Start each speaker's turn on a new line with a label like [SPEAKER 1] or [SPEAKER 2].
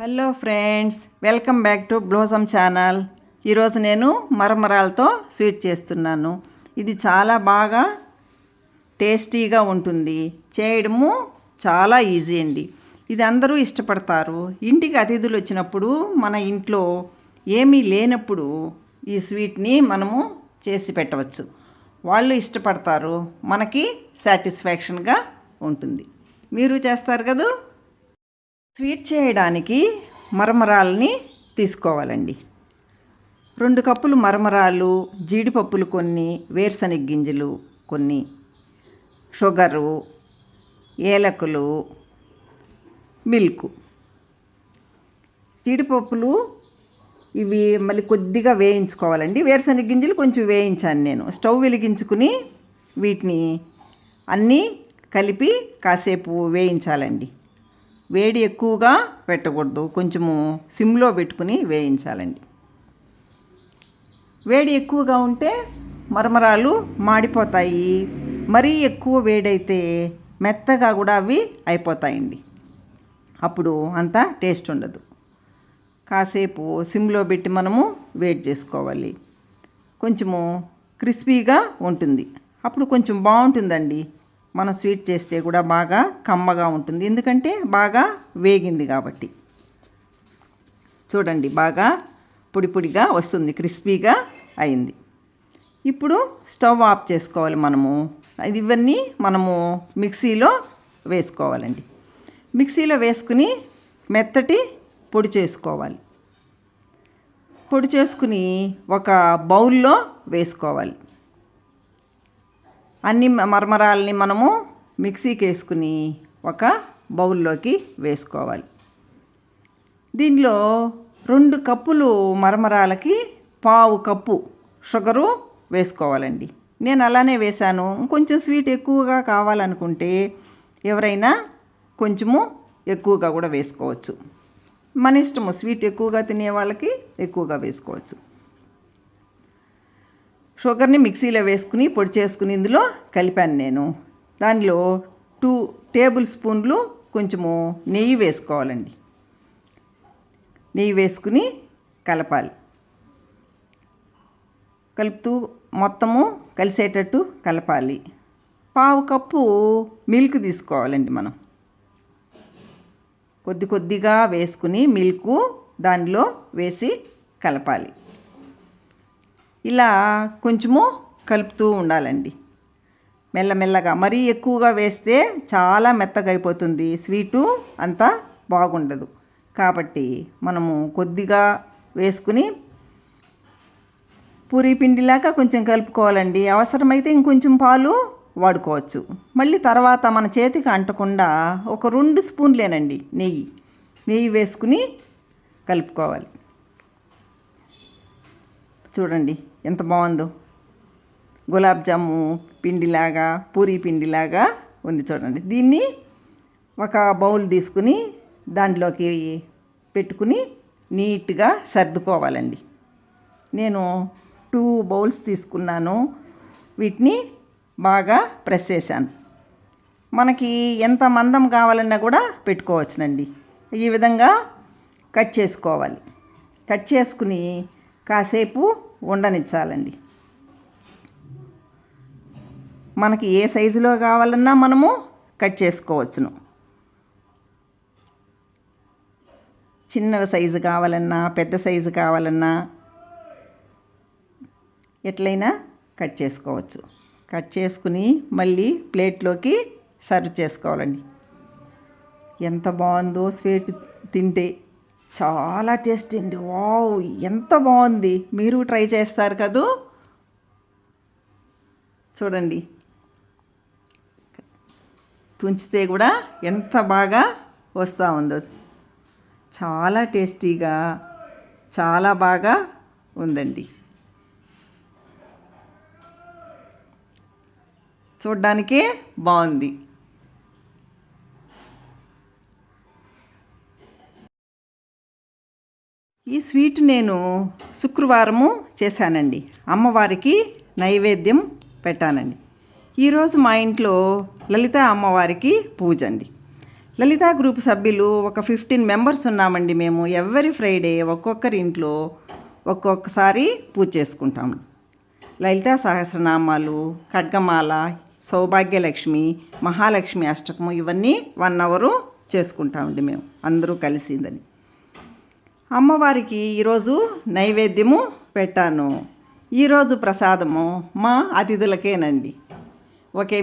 [SPEAKER 1] Hello friends welcome back to Blossom channel. ఈరోజు నేను మరమరాలతో sweet చేస్తున్నాను. ఇది చాలా బాగా టేస్టీగా ఉంటుంది. చేయడము చాలా ఈజీ అండి. ఇది అందరూ ఇష్టపడతారు. ఇంటికి అతిథులు వచ్చినప్పుడు మన ఇంట్లో ఏమీ లేనప్పుడు ఈ స్వీట్ని మనము చేసి పెట్టవచ్చు. వాళ్ళు ఇష్టపడతారు. మనకి సాటిస్ఫాక్షన్గా ఉంటుంది. మీరు చేస్తారు కదా? స్వీట్ చేయడానికి మరమరాలని తీసుకోవాలండి. రెండు కప్పులు మరమరాలు జీడిపప్పులు కొన్ని వేరుశనగ గింజలు కొన్ని షుగరు ఏలకులు మిల్క్. జీడిపప్పులు ఇవి మళ్ళీ కొద్దిగా వేయించుకోవాలండి. వేరుశనగ గింజలు కొంచెం వేయించాను నేను. స్టవ్ వెలిగించుకుని వీటిని అన్నీ కలిపి కాసేపు వేయించాలండి. వేడి ఎక్కువగా పెట్టకూడదు. కొంచెము సిమ్లో పెట్టుకుని వేయించాలండి. వేడి ఎక్కువగా ఉంటే మరమరాలు మాడిపోతాయి. మరీ ఎక్కువ వేడైతే మెత్తగా కూడా అవి అయిపోతాయండి. అప్పుడు అంత టేస్ట్ ఉండదు. కాసేపు సిమ్లో పెట్టి మనము వేడి చేసుకోవాలి. కొంచెము క్రిస్పీగా ఉంటుంది. అప్పుడు కొంచెం బాగుంటుందండి. మనం స్వీట్ చేస్తే కూడా బాగా కమ్మగా ఉంటుంది. ఎందుకంటే బాగా వేగింది కాబట్టి. చూడండి బాగా పొడి పొడిగా వస్తుంది క్రిస్పీగా అయింది. ఇప్పుడు స్టవ్ ఆఫ్ చేసుకోవాలి మనము. ఇది ఇవన్నీ మనము మిక్సీలో వేసుకోవాలండి. మిక్సీలో వేసుకుని మెత్తటి పొడి చేసుకోవాలి. పొడి చేసుకుని ఒక బౌల్లో వేసుకోవాలి. అన్ని మరమరాలని మనము మిక్సీకి వేసుకుని ఒక బౌల్లోకి వేసుకోవాలి. దీనిలో రెండు కప్పులు మరమరాలకి పావు కప్పు షుగరు వేసుకోవాలండి. నేను అలానే వేశాను. కొంచెం స్వీట్ ఎక్కువగా కావాలనుకుంటే ఎవరైనా కొంచెము ఎక్కువగా కూడా వేసుకోవచ్చు. మన ఇష్టము స్వీట్ ఎక్కువగా తినే వాళ్ళకి ఎక్కువగా వేసుకోవచ్చు. షుగర్ని మిక్సీలో వేసుకుని పొడి చేసుకుని ఇందులో కలిపాను నేను. దానిలో టూ టేబుల్ స్పూన్లు కొంచెము నెయ్యి వేసుకోవాలండి. నెయ్యి వేసుకుని కలపాలి. కలుపుతూ మొత్తము కలిసేటట్టు కలపాలి. పావు కప్పు మిల్క్ తీసుకోవాలండి మనం. కొద్ది కొద్దిగా వేసుకుని మిల్క్ దానిలో వేసి కలపాలి. ఇలా కొంచెము కలుపుతూ ఉండాలండి. మెల్లమెల్లగా మరీ ఎక్కువగా వేస్తే చాలా మెత్తగా అయిపోతుంది. స్వీటు అంతా బాగుండదు. కాబట్టి మనము కొద్దిగా వేసుకుని పూరి పిండిలాగా కొంచెం కలుపుకోవాలండి. అవసరమైతే ఇంకొంచెం పాలు వాడుకోవచ్చు. మళ్ళీ తర్వాత మన చేతికి అంటకుండా ఒక రెండు స్పూన్లేనండి నెయ్యి. నెయ్యి వేసుకుని కలుపుకోవాలి. చూడండి. ఎంత బాగుందో. గులాబ్ జాము పిండిలాగా పూరీ పిండిలాగా ఉంది చూడండి. దీన్ని ఒక బౌల్ తీసుకుని దాంట్లోకి పెట్టుకుని నీట్గా సర్దుకోవాలండి. నేను టూ బౌల్స్ తీసుకున్నాను. వీటిని బాగా ప్రెస్ చేశాను. మనకి ఎంత మందం కావాలన్నా కూడా పెట్టుకోవచ్చునండి. ఈ విధంగా కట్ చేసుకోవాలి. కట్ చేసుకుని కాసేపు ఉండనిచ్చాలండి. మనకి ఏ సైజులో కావాలన్నా మనము కట్ చేసుకోవచ్చును. చిన్న సైజు కావాలన్నా పెద్ద సైజు కావాలన్నా ఎట్లయినా కట్ చేసుకోవచ్చు. కట్ చేసుకుని మళ్ళీ ప్లేట్లోకి సర్వ్ చేసుకోవాలండి. ఎంత బాగుందో స్వీట్ తింటే. చాలా టేస్టీ అండి. వావ్ ఎంత బాగుంది. మీరు ట్రై చేస్తారు కదూ? చూడండి. తుంచితే కూడా ఎంత బాగా వస్తూ ఉందో. చాలా టేస్టీగా చాలా బాగా ఉందండి. చూడ్డానికే బాగుంది. ఈ స్వీట్ నేను శుక్రవారము చేశానండి. అమ్మవారికి నైవేద్యం పెట్టానండి. ఈరోజు మా ఇంట్లో లలిత అమ్మవారికి పూజ అండి లలిత గ్రూప్ సభ్యులు ఒక ఫిఫ్టీన్ మెంబర్స్ ఉన్నామండి మేము. ఎవ్రీ ఫ్రైడే ఒక్కొక్కరి ఇంట్లో ఒక్కొక్కసారి పూజ చేసుకుంటాము లలితా సహస్రనామాలు ఖడ్గమాల సౌభాగ్యలక్ష్మి మహాలక్ష్మి అష్టకము ఇవన్నీ వన్ అవరు చేసుకుంటామండి మేము. అందరూ కలిసిందని. అమ్మవారికి ఈరోజు నైవేద్యము పెట్టాను. ఈరోజు ప్రసాదము మా అతిథులకేనండి. ఓకే.